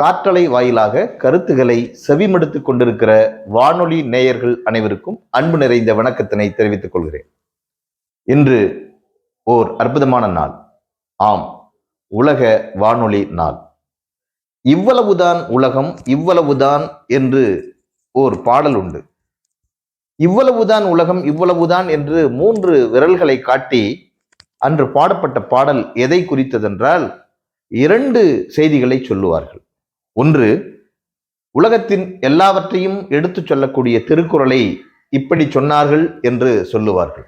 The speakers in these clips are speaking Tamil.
காற்றலை வாயிலாக கருத்துக்களை செவிமடுத்துக் கொண்டிருக்கிற வானொலி நேயர்கள் அனைவருக்கும் அன்பு நிறைந்த வணக்கத்தினை தெரிவித்துக் கொள்கிறேன். இன்று ஓர் அற்புதமான நாள். ஆம் உலக வானொலி நாள். இவ்வளவுதான் உலகம் இவ்வளவுதான் என்று ஓர் பாடல் உண்டு. இவ்வளவுதான் உலகம் இவ்வளவுதான் என்று மூன்று விரல்களை காட்டி அன்று பாடப்பட்ட பாடல் எதை குறித்ததென்றால் இரண்டு செய்திகளை சொல்லுவார்கள். ஒன்று உலகத்தின் எல்லாவற்றையும் எடுத்துச் சொல்லக்கூடிய திருக்குறளை இப்படி சொன்னார்கள் என்று சொல்லுவார்கள்.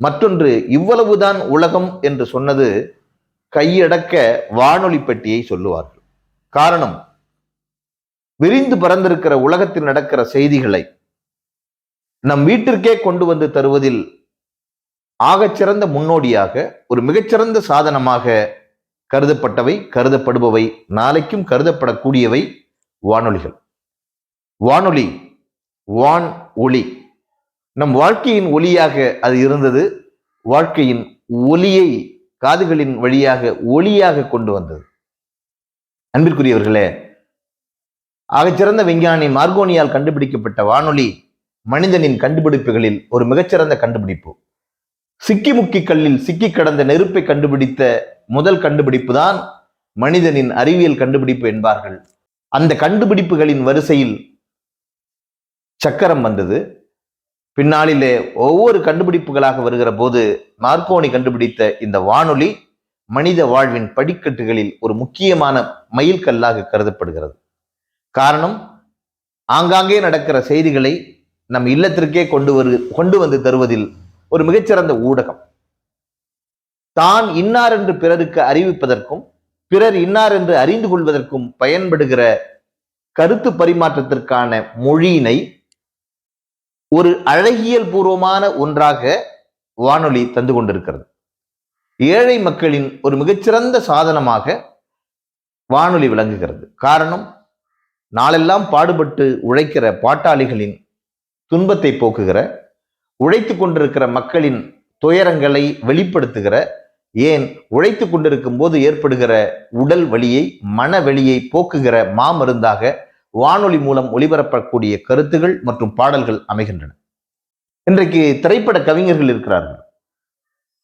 மற்றொன்று இவ்வளவுதான் உலகம் என்று சொன்னது கையடக்க வானொலி பெட்டியை சொல்லுவார்கள். காரணம் விரிந்து பறந்திருக்கிற உலகத்தில் நடக்கிற செய்திகளை நம் வீட்டிற்கே கொண்டு வந்து தருவதில் ஆகச்சிறந்த முன்னோடியாக ஒரு மிகச்சிறந்த சாதனமாக கருதப்பட்டவை கருதப்படுபவை நாளைக்கும் கருதப்படக்கூடியவை வானொலிகள். வானொலி வான் ஒளி. நம் வாழ்க்கையின் ஒளியாக அது இருந்தது. வாழ்க்கையின் ஒலியை காதுகளின் வழியாக ஒளியாக கொண்டு வந்தது. அன்பிற்குரியவர்களே ஆகச்சிறந்த விஞ்ஞானி மார்கோனியால் கண்டுபிடிக்கப்பட்ட வானொலி மனிதனின் கண்டுபிடிப்புகளில் ஒரு மிகச்சிறந்த கண்டுபிடிப்பு. சிக்கி முக்கி கல்லில் சிக்கி கடந்த நெருப்பை கண்டுபிடித்த முதல் கண்டுபிடிப்பு தான் மனிதனின் அறிவியல் கண்டுபிடிப்பு என்பார்கள். அந்த கண்டுபிடிப்புகளின் வரிசையில் சக்கரம் வந்தது. பின்னாளிலே ஒவ்வொரு கண்டுபிடிப்புகளாக வருகிற போது மார்க்கோனி கண்டுபிடித்த இந்த வானொலி மனித வாழ்வின் படிக்கட்டுகளில் ஒரு முக்கியமான மைல்கல்லாக கருதப்படுகிறது. காரணம் ஆங்காங்கே நடக்கிற செய்திகளை நம் இல்லத்திற்கே கொண்டு வரு கொண்டு வந்து தருவதில் ஒரு மிகச்சிறந்த ஊடகம். தான் இன்னார் என்று பிறருக்கு அறிவிப்பதற்கும் பிறர் இன்னார் என்று அறிந்து கொள்வதற்கும் பயன்படுகிற கருத்து பரிமாற்றத்திற்கான மொழியினை ஒரு அழகியல் பூர்வமான ஒன்றாக வானொலி தந்து கொண்டிருக்கிறது. ஏழை மக்களின் ஒரு மிகச்சிறந்த சாதனமாக வானொலி விளங்குகிறது. காரணம் நாளெல்லாம் பாடுபட்டு உழைக்கிற பாட்டாளிகளின் துன்பத்தை போக்குகிற உழைத்து கொண்டிருக்கிற மக்களின் துயரங்களை வெளிப்படுத்துகிற ஏன் உழைத்து கொண்டிருக்கும் போது ஏற்படுகிற உடல் வலியை மன வழியை போக்குகிற மாமருந்தாக வானொலி மூலம் ஒளிபரப்பக்கூடிய கருத்துகள் மற்றும் பாடல்கள் அமைகின்றன. இன்றைக்கு திரைப்பட கவிஞர்கள் இருக்கிறார்கள்.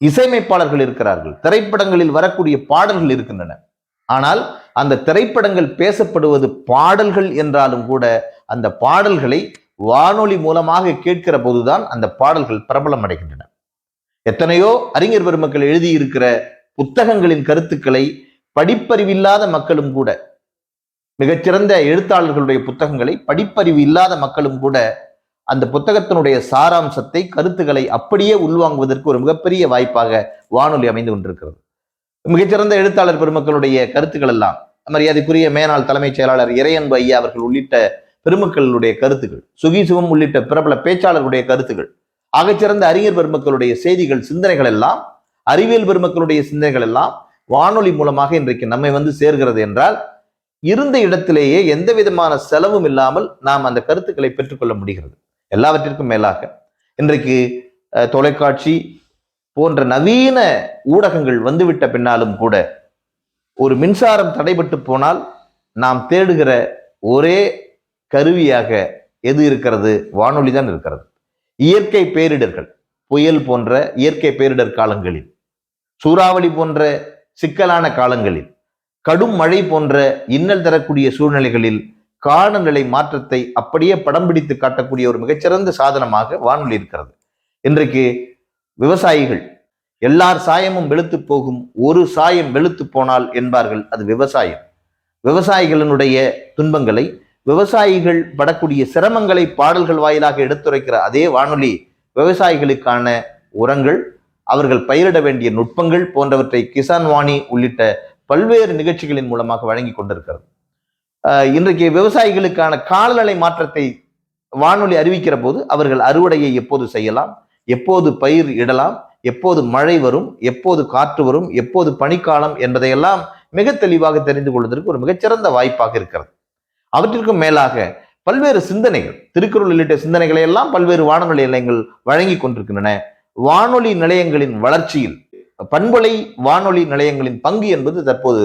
இசையமைப்பாளர்கள் இருக்கிறார்கள். திரைப்படங்களில் வரக்கூடிய பாடல்கள் இருக்கின்றன. ஆனால் அந்த திரைப்படங்கள் பேசப்படுவது பாடல்கள் என்றாலும் கூட அந்த பாடல்களை வானொலி மூலமாக கேட்கிற போதுதான் அந்த பாடல்கள் பிரபலம் அடைகின்றன எத்தனையோ அறிஞர் பெருமக்கள் எழுதியிருக்கிற புத்தகங்களின் கருத்துக்களை படிப்பறிவில்லாத மக்களும் கூட மிகச்சிறந்த எழுத்தாளர்களுடைய புத்தகங்களை படிப்பறிவு இல்லாத மக்களும் கூட அந்த புத்தகத்தினுடைய சாராம்சத்தை கருத்துக்களை அப்படியே உள்வாங்குவதற்கு ஒரு மிகப்பெரிய வாய்ப்பாக வானொலி அமைந்து கொண்டிருக்கிறது. மிகச்சிறந்த எழுத்தாளர் பெருமக்களுடைய கருத்துக்கள் எல்லாம் மரியாதைக்குரிய மேனாள் தலைமைச் செயலாளர் இறையன்பு ஐயா அவர்கள் உள்ளிட்ட பெருமக்களுடைய கருத்துக்கள் சுகிசுவம் உள்ளிட்ட பிரபல பேச்சாளர்களுடைய கருத்துக்கள் ஆகச்சிறந்த அறிஞர் பெருமக்களுடைய செய்திகள் சிந்தனைகள் எல்லாம் அறிவியல் பெருமக்களுடைய சிந்தனைகள் எல்லாம் வானொலி மூலமாக இன்றைக்கு நம்மை வந்து சேர்கிறது என்றால் இருந்த இடத்திலேயே எந்த விதமான செலவும் இல்லாமல் நாம் அந்த கருத்துக்களை பெற்றுக்கொள்ள முடிகிறது. எல்லாவற்றிற்கும் மேலாக இன்றைக்கு தொலைக்காட்சி போன்ற நவீன ஊடகங்கள் வந்துவிட்ட பின்னாலும் கூட ஒரு மின்சாரம் தடைபட்டு போனால் நாம் தேடுகிற ஒரே கருவியாக எது இருக்கிறது? வானொலி தான் இருக்கிறது. இயற்கை பேரிடர்கள் புயல் போன்ற இயற்கை பேரிடர் காலங்களில் சூறாவளி போன்ற சிக்கலான காலங்களில் கடும் மழை போன்ற இன்னல் தரக்கூடிய சூழ்நிலைகளில் காலநிலை மாற்றத்தை அப்படியே படம் பிடித்து காட்டக்கூடிய ஒரு மிகச்சிறந்த சாதனமாக வானொலி இருக்கிறது. இன்றைக்கு விவசாயிகள் எல்லார் சாயமும் வெளுத்து போகும் ஒரு சாயம் வெளுத்து போனால் என்பார்கள் அது விவசாயம். விவசாயிகளினுடைய துன்பங்களை விவசாயிகள் படக்கூடிய சிரமங்களை பாடல்கள் வாயிலாக எடுத்துரைக்கிற அதே வானொலி விவசாயிகளுக்கான உரங்கள் அவர்கள் பயிரிட வேண்டிய நுட்பங்கள் போன்றவற்றை கிசான் வாணி உள்ளிட்ட பல்வேறு நிகழ்ச்சிகளின் மூலமாக வழங்கி கொண்டிருக்கிறது. இன்றைக்கு விவசாயிகளுக்கான காலநிலை மாற்றத்தை வானொலி அறிவிக்கிற போது அவர்கள் அறுவடையை எப்போது செய்யலாம் எப்போது பயிர் இடலாம் எப்போது மழை வரும் எப்போது காற்று வரும் எப்போது பனிக்காலம் என்பதையெல்லாம் மிக தெளிவாக தெரிந்து கொள்வதற்கு ஒரு மிகச்சிறந்த வாய்ப்பாக இருக்கிறது. அவற்றிற்கும் மேலாக பல்வேறு சிந்தனைகள் திருக்குறள் உள்ளிட்ட சிந்தனைகளை எல்லாம் பல்வேறு வானொலி நிலையங்கள் வழங்கி கொண்டிருக்கின்றன. வானொலி நிலையங்களின் வளர்ச்சியில் பண்பொலை வானொலி நிலையங்களின் பங்கு என்பது தற்போது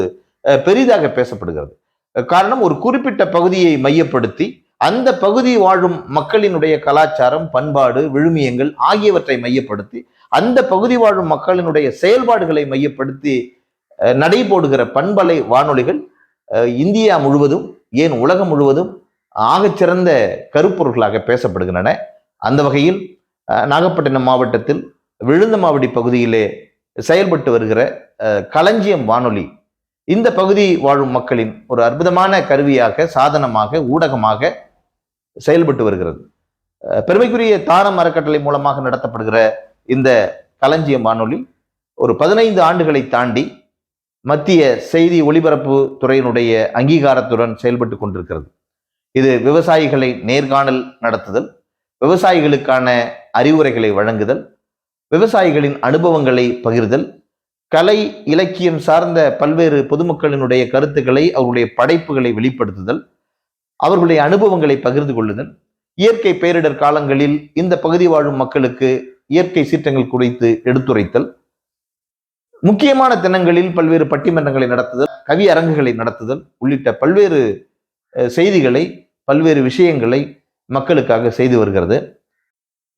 பெரிதாக பேசப்படுகிறது. காரணம் ஒரு குறிப்பிட்ட பகுதியை மையப்படுத்தி அந்த பகுதி வாழும் மக்களினுடைய கலாச்சாரம் பண்பாடு விழுமியங்கள் ஆகியவற்றை மையப்படுத்தி அந்த பகுதி வாழும் மக்களினுடைய செயல்பாடுகளை மையப்படுத்தி நடைபோடுகிற பண்பலை வானொலிகள் இந்தியா முழுவதும் ஏன் உலகம் முழுவதும் ஆகச்சிறந்த கருப்பொருள்களாக பேசப்படுகின்றன? அந்த வகையில் நாகப்பட்டினம் மாவட்டத்தில் விழுந்தமாவடி பகுதியிலே செயல்பட்டு வருகிற களஞ்சியம் வானொலி இந்த பகுதி வாழும் மக்களின் ஒரு அற்புதமான கருவியாக சாதனமாக ஊடகமாக செயல்பட்டு வருகிறது. பெருமைக்குரிய தாரம் அறக்கட்டளை மூலமாக நடத்தப்படுகிற இந்த களஞ்சியம் வானொலி ஒரு பதினைந்து ஆண்டுகளை தாண்டி மத்திய செய்தி ஒலிபரப்பு துறையினுடைய அங்கீகாரத்துடன் செயல்பட்டு கொண்டிருக்கிறது. இது விவசாயிகளை நேர்காணல் நடத்துதல் விவசாயிகளுக்கான அறிவுரைகளை வழங்குதல் விவசாயிகளின் அனுபவங்களை பகிர்தல் கலை இலக்கியம் சார்ந்த பல்வேறு பொதுமக்களினுடைய கருத்துக்களை அவருடைய படைப்புகளை வெளிப்படுத்துதல் அவர்களுடைய அனுபவங்களை பகிர்ந்து கொள்ளுதல் இயற்கை பேரிடர் காலங்களில் இந்த பகுதி வாழும் மக்களுக்கு இயற்கை சீற்றங்கள் குறித்து எடுத்துரைத்தல் முக்கியமான தினங்களில் பல்வேறு பட்டிமன்றங்களை நடத்துதல் கவி அரங்குகளை நடத்துதல் உள்ளிட்ட பல்வேறு அஹ், செய்திகளை பல்வேறு விஷயங்களை மக்களுக்காக செய்து வருகிறது.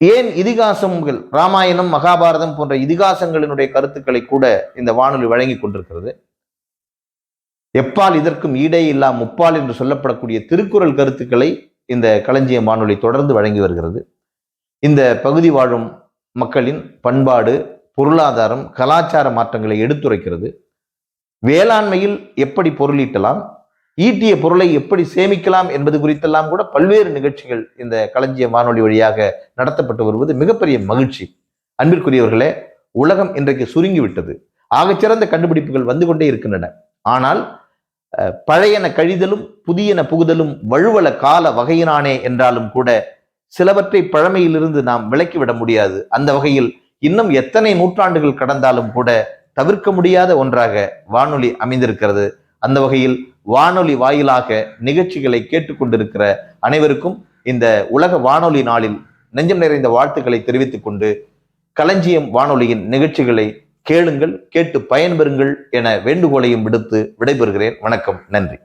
ஏன் இதிகாசங்கள் ராமாயணம் மகாபாரதம் போன்ற இதிகாசங்களினுடைய கருத்துக்களை கூட இந்த வானொலி வழங்கி கொண்டிருக்கிறது. எப்பால் இதற்கும் ஈடே இல்லா முப்பால் என்று சொல்லப்படக்கூடிய திருக்குறள் கருத்துக்களை இந்த களஞ்சியம் வானொலி தொடர்ந்து வழங்கி வருகிறது. இந்த பகுதி வாழும் மக்களின் பண்பாடு பொருளாதாரம் கலாச்சார மாற்றங்களை எடுத்துரைக்கிறது. வேளாண்மையில் எப்படி பொருளீட்டலாம்? ஈட்டிய பொருளை எப்படி சேமிக்கலாம் என்பது குறித்தெல்லாம் கூட பல்வேறு நிகழ்ச்சிகள் இந்த களஞ்சிய வானொலி வழியாக நடத்தப்பட்டு வருவது மிகப்பெரிய மகிழ்ச்சி. அன்பிற்குரியவர்களே உலகம் இன்றைக்கு சுருங்கி விட்டது ஆகச்சிறந்த கண்டுபிடிப்புகள் வந்து கொண்டே இருக்கின்றன. ஆனால் பழையன கழிதலும் புதியன புகுதலும் வழுவல கால வகையினானே என்றாலும் கூட சிலவற்றை பழமையிலிருந்து நாம் விலக்கிவிட முடியாது. அந்த வகையில் இன்னும் எத்தனை நூற்றாண்டுகள் கடந்தாலும் கூட தவிர்க்க முடியாத ஒன்றாக வானொலி அமைந்திருக்கிறது. அந்த வகையில் வானொலி வாயிலாக நிகழ்ச்சிகளை கேட்டுக்கொண்டிருக்கிற அனைவருக்கும் இந்த உலக வானொலி நாளில் நெஞ்சம் நிறைந்த வாழ்த்துக்களை தெரிவித்துக் கொண்டு களஞ்சியம் வானொலியின் நிகழ்ச்சிகளை கேளுங்கள் கேட்டு பயன்பெறுங்கள் என வேண்டுகோளையும் விடுத்து விடைபெறுகிறேன். வணக்கம் நன்றி.